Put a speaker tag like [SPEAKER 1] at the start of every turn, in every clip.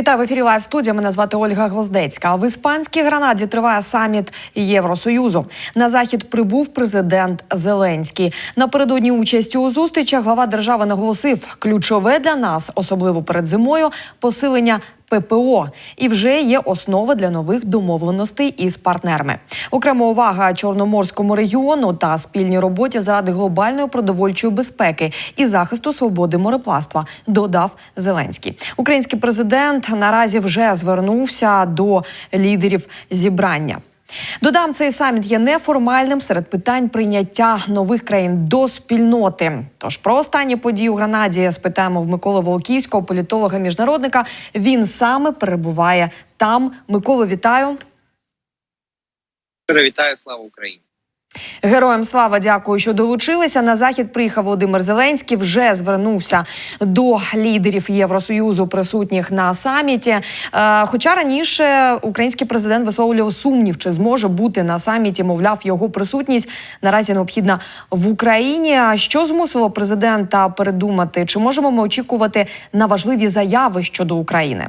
[SPEAKER 1] Вітаю в ефірі Лайв студія. Мене звати Ольга Гвоздецька. В іспанській гранаді триває саміт Євросоюзу. На захід прибув президент Зеленський. Напередодні участі у зустрічах глава держави наголосив, ключове для нас, особливо перед зимою, посилення. ППО і вже є основа для нових домовленостей із партнерами. Окрема увага чорноморському регіону та спільній роботі заради глобальної продовольчої безпеки і захисту свободи морепластва. Додав Зеленський. Український президент наразі вже звернувся до лідерів зібрання. Додам, цей саміт є неформальним серед питань прийняття нових країн до спільноти. Тож про останні події у Гранаді спитаємо в Миколи Волківського, політолога міжнародника. Він саме перебуває там. Миколу, вітаю.
[SPEAKER 2] Привітаю, вітаю, слава Україні.
[SPEAKER 1] Героям слава дякую, що долучилися. На захід приїхав Володимир Зеленський. Вже звернувся до лідерів Євросоюзу, присутніх на саміті. Е, Хоча раніше український президент висловлював сумнів, чи зможе бути на саміті, мовляв, його присутність наразі необхідна в Україні. А Що змусило президента передумати? Чи можемо ми очікувати на важливі заяви щодо України?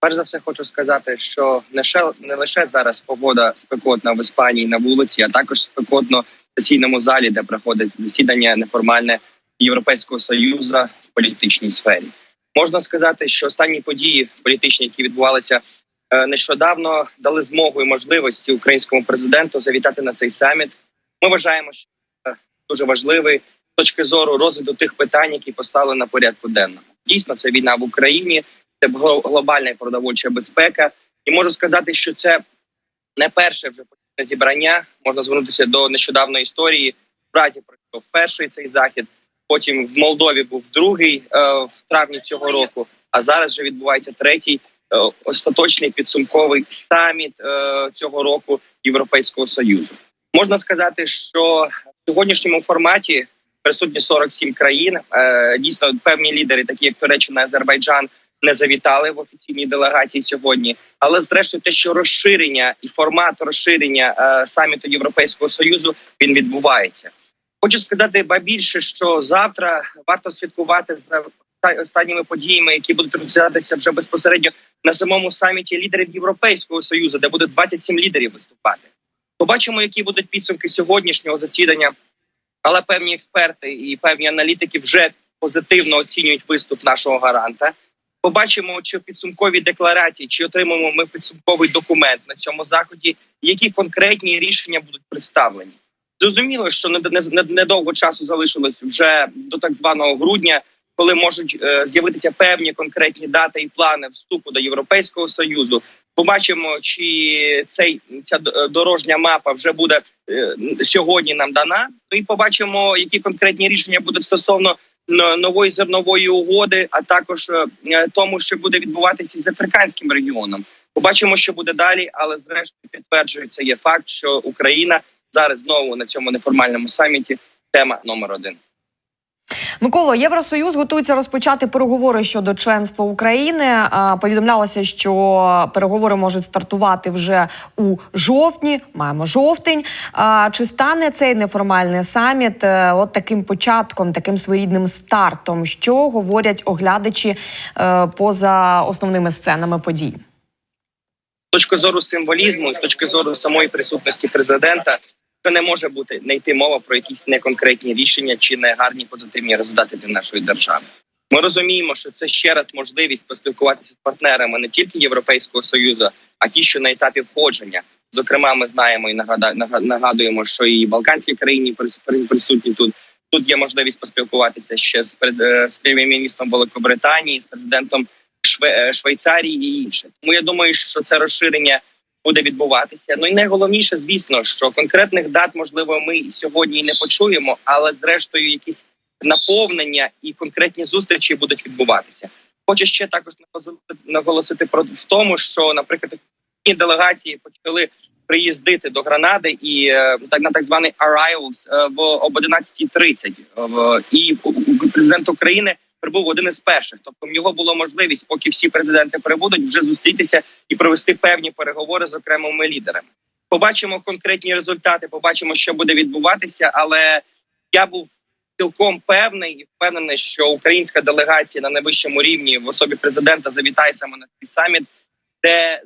[SPEAKER 2] Перш за все, хочу сказати, що не ще не лише зараз погода спекотна в Іспанії на вулиці, а також спекотно в сесійному залі, де проходить засідання неформальне Європейського союзу в політичній сфері. Можна сказати, що останні події політичні, які відбувалися е, нещодавно, дали змогу і можливості українському президенту завітати на цей саміт. Ми вважаємо, що це дуже важливий з точки зору розгляду тих питань, які поставлені на порядку денному. Дійсно, це війна в Україні це гло- глобальна продовольча безпека. І можу сказати, що це не перше вже зібрання. Можна звернутися до нещодавної історії. В Празі пройшов перший цей захід. Потім в Молдові був другий е, в травні цього року. А зараз вже відбувається третій е, остаточний підсумковий саміт е, цього року Європейського союзу. Можна сказати, що в сьогоднішньому форматі присутні 47 країн. Дійсно, певні лідери, такі як Туреччина, Азербайджан, не завітали в офіційній делегації сьогодні. Але зрештою, те, що розширення і формат розширення е, саміту Європейського союзу він відбувається. Хочу сказати, ба більше, що завтра варто слідкувати за оста- останніми подіями, які будуть розглядатися вже безпосередньо на самому саміті лідерів Європейського союзу, де буде 27 лідерів виступати. Побачимо, які будуть підсумки сьогоднішнього засідання. Але певні експерти і певні аналітики вже позитивно оцінюють виступ нашого гаранта. Побачимо, чи в підсумковій декларації, чи отримаємо ми підсумковий документ на цьому заході, які конкретні рішення будуть представлені. Зрозуміло, що не- не- не- недовго часу залишилось вже до так званого грудня, коли можуть е, з'явитися певні конкретні дати і плани вступу до Європейського союзу. Побачимо, чи цей ця дорожня мапа вже буде е, сьогодні нам дана. Ну і побачимо, які конкретні рішення будуть стосовно нової зернової угоди, а також е, е, тому, що буде відбуватися з африканським регіоном. Побачимо, що буде далі, але зрештою підтверджується є факт, що Україна зараз знову на цьому неформальному саміті тема номер один.
[SPEAKER 1] Миколо, Євросоюз готується розпочати переговори щодо членства України. Повідомлялося, що переговори можуть стартувати вже у жовтні. Маємо жовтень. Чи стане цей неформальний саміт е, от таким початком, таким своєрідним стартом? Що говорять оглядачі е, поза основними сценами подій?
[SPEAKER 2] З точки зору символізму, з точки зору самої присутності президента, це не може бути не йти мова про якісь неконкретні рішення чи не гарні позитивні результати для нашої держави. Ми розуміємо, що це ще раз можливість поспілкуватися з партнерами не тільки Європейського союзу, а ті, що на етапі входження. Зокрема, ми знаємо і нагадуємо, що і Балканські країни прис- присутні тут. Тут є можливість поспілкуватися ще з е, прем'єр-міністром Великобританії, з президентом е, Швейцарії і інше. Тому я думаю, що це розширення буде відбуватися. Ну і найголовніше, звісно, що конкретних дат можливо ми сьогодні не почуємо, але зрештою якісь наповнення і конкретні зустрічі будуть відбуватися. Хочу ще також наголосити- про в тому, що, наприклад, ці делегації почали приїздити до Гранади і е, так на так званий arrivals е, в об 11.30. В- І президент України прибув один із перших. Тобто в нього була можливість, поки всі президенти прибудуть, вже зустрітися і провести певні переговори з окремими лідерами. Побачимо конкретні результати, побачимо, що буде відбуватися. Але я був цілком певний і впевнений, що українська делегація на найвищому рівні в особі президента завітає саме на цей саміт, де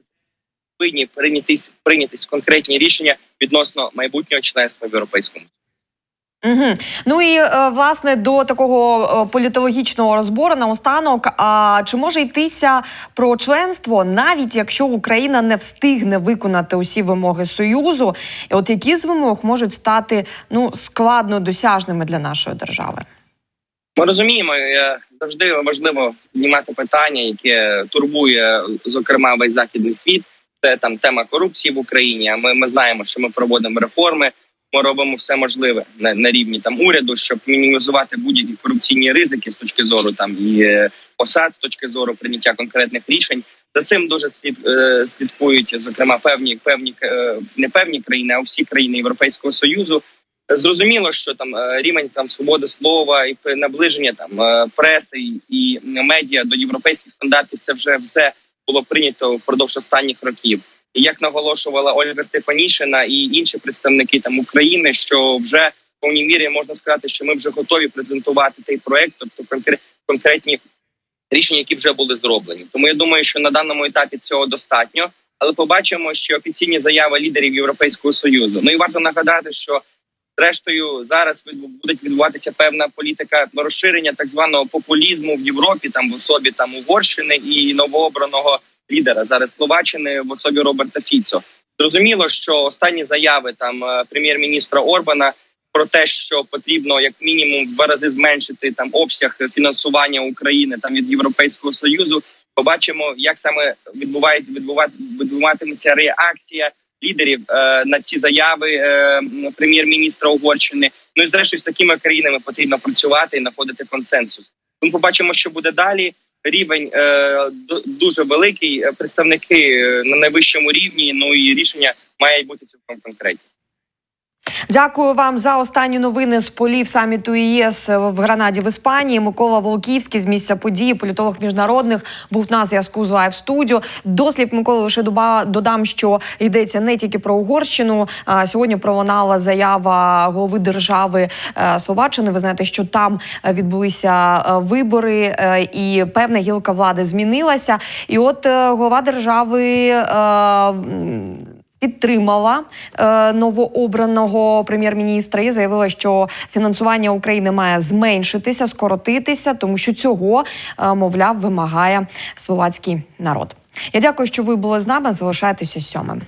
[SPEAKER 2] повинні прийнятись прийнятись конкретні рішення відносно майбутнього членства в європейському.
[SPEAKER 1] Угу. Ну і е, власне до такого е, політологічного розбору наостанок. А чи може йтися про членство, навіть якщо Україна не встигне виконати усі вимоги союзу? І от які з вимог можуть стати ну складно досяжними для нашої держави?
[SPEAKER 2] Ми розуміємо, е, завжди важливо піднімати питання, яке турбує зокрема весь західний світ. Це там тема корупції в Україні. А ми, ми знаємо, що ми проводимо реформи. Ми робимо все можливе на, на рівні там уряду, щоб мінімізувати будь-які корупційні ризики з точки зору там і е, посад, з точки зору прийняття конкретних рішень. За цим дуже слід е, слідкують, зокрема, певні певні е, не певні країни, а всі країни Європейського союзу. Зрозуміло, що там е, рівень там свободи слова і наближення там е, преси і- і медіа до європейських стандартів. Це вже все було прийнято впродовж останніх років. Як наголошувала Ольга Стефанішина і інші представники там України, що вже в повній мірі можна сказати, що ми вже готові презентувати цей проект, тобто конкре- конкретні рішення, які вже були зроблені. Тому я думаю, що на даному етапі цього достатньо. Але побачимо, що офіційні заяви лідерів Європейського союзу. Ну і варто нагадати, що зрештою зараз буде відбуватися певна політика розширення так званого популізму в Європі, там в особі там Угорщини і новообраного лідера зараз Словаччини в особі Роберта Фіцо. Зрозуміло, що останні заяви там е, прем'єр-міністра Орбана про те, що потрібно як мінімум в два рази зменшити там обсяг фінансування України там від Європейського союзу. Побачимо, як саме відбуває відбувати відбуватиметься реакція лідерів е, на ці заяви е, прем'єр-міністра Угорщини. Ну і зрештою з такими країнами потрібно працювати і знаходити консенсус. Тому побачимо, що буде далі. Рівень е, дуже великий. Представники е, на найвищому рівні. Ну і рішення має бути цілком конкретні.
[SPEAKER 1] Дякую вам за останні новини з полів саміту ЄС в Гранаді в Іспанії. Микола Волківський з місця події, політолог міжнародних, був на зв'язку з лайв студіо. До слів Миколи лише додам, що йдеться не тільки про Угорщину. Сьогодні пролунала заява голови держави е, Словаччини. Ви знаєте, що там відбулися е, вибори, е, і певна гілка влади змінилася. І от голова держави. Підтримала е, новообраного прем'єр-міністра і заявила, що фінансування України має зменшитися, скоротитися, тому що цього, е, мовляв, вимагає словацький народ. Я дякую, що ви були з нами. Залишайтеся сьомим.